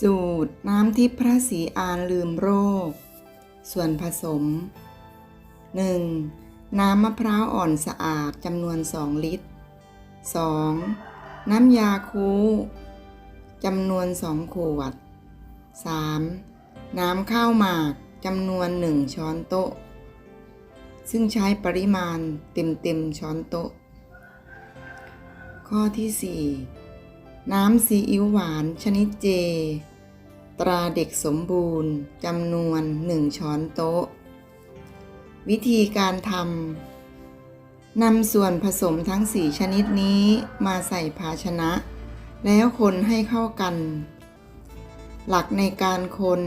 สูตรน้ำทิพย์พระศรีอานลืมโรค ส่วนผสม 1. น้ำมะพร้าวอ่อนสะอาดจำนวน 2 ลิตร 2. น้ำยาคูจำนวน 2 ขวด 3. น้ำข้าวหมากจำนวน 1 ช้อนโต๊ะ ซึ่งใช้ปริมาณเต็มๆช้อนโต๊ะ ข้อที่ 4 น้ำซีอิ๊วหวานชนิดเจ ตราเด็กสมบูรณ์จำนวน1ช้อนโต๊ะ วิธีการทำนำส่วนผสมทั้ง4ชนิดนี้มาใส่ภาชนะ แล้วคนให้เข้ากัน หลักในการคน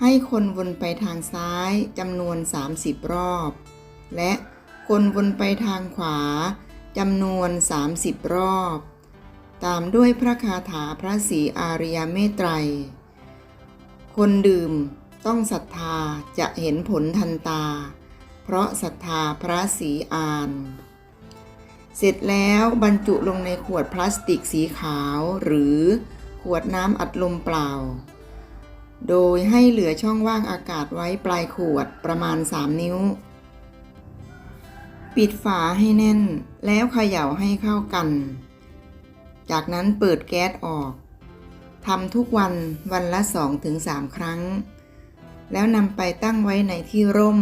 ให้คนวนไปทางซ้ายจำนวน 30 รอบ และคนวนไปทางขวาจำนวน 30 รอบ ตามด้วยพระคาถาพระศรีอาริยเมตไตร คนดื่มต้องศรัทธาจะเห็นผลทันตา เพราะศรัทธาพระศรีอาน เสร็จแล้วบรรจุลงในขวดพลาสติกสีขาว หรือขวดน้ำอัดลมเปล่า โดยให้เหลือช่องว่างอากาศไว้ปลายขวดประมาณ 3 นิ้ว ปิดฝาให้แน่นแล้วเขย่าให้เข้ากัน จากนั้นเปิดแก๊สออกทำทุกวันวันละ 2-3 ครั้ง แล้วนำไปตั้งไว้ในที่ร่ม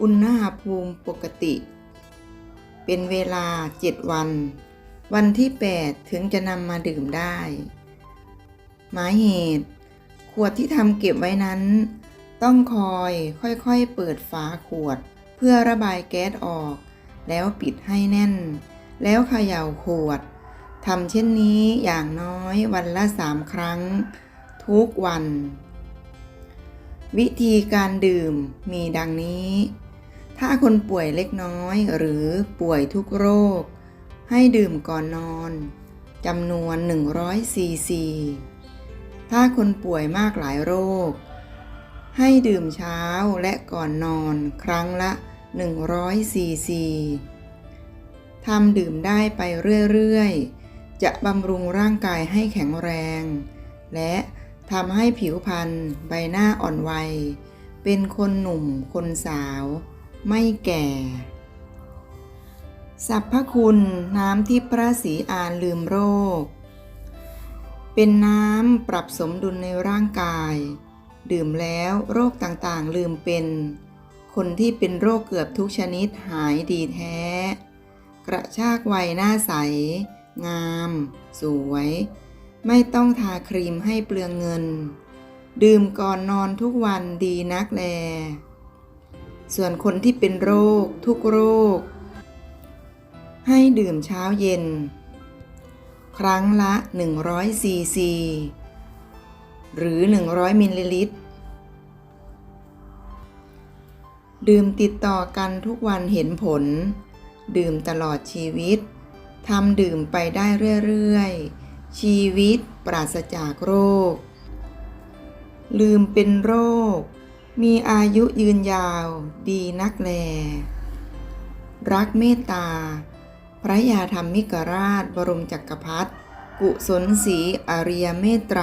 อุณหภูมิปกติ เป็นเวลา 7 วัน วันที่ 8 ถึงจะนำมาดื่มได้ หมายเหตุ ขวดที่ทำเก็บไว้นั้น ต้องคอยค่อยๆ เปิดฝาขวด เพื่อระบายแก๊สออก แล้วปิดให้แน่น แล้วเขย่าขวด ทำเช่นนี้อย่างน้อยวันละสามครั้ง ทุกวัน วิธีการดื่มมีดังนี้ ถ้าคนป่วยเล็กน้อยหรือป่วยทุกโรค ให้ดื่มก่อนนอนจำนวน100ซีซีถ้าคนป่วยมากหลายโรค ให้ดื่มเช้าและก่อนนอนครั้งละ100ซีซีทำดื่มได้ไปเรื่อย ๆ จะบำรุงร่างกายให้แข็งแรง และทำให้ผิวพรรณใบหน้าอ่อนวัย เป็นคนหนุ่มคนสาว ไม่แก่สรรพคุณน้ำที่พระศรีอานลืมโรค เป็นน้ำปรับสมดุลในร่างกาย ดื่มแล้วโรคต่างๆ ลืมเป็น คนที่เป็นโรคเกือบทุกชนิดหายดีแท้ กระชากวัยหน้าใส งาม สวย ไม่ต้องทาครีมให้เปลืองเงิน ดื่มก่อนนอนทุกวันดีนักแล ส่วนคนที่เป็นโรค ทุกโรค ให้ดื่มเช้าเย็น ครั้งละ 100ซีซีหรือ 100 มิลลิลิตร ดื่มติดต่อกันทุกวันเห็นผล ดื่มตลอดชีวิต ทำดื่มไปได้เรื่อยๆ ชีวิตปราศจากโรค ลืมเป็นโรค มีอายุยืนยาวดีนักแล รักเมตตา พระยาธรรมมิกราชบรมจักรพรรดิกุศลศรีอริยเมตไตร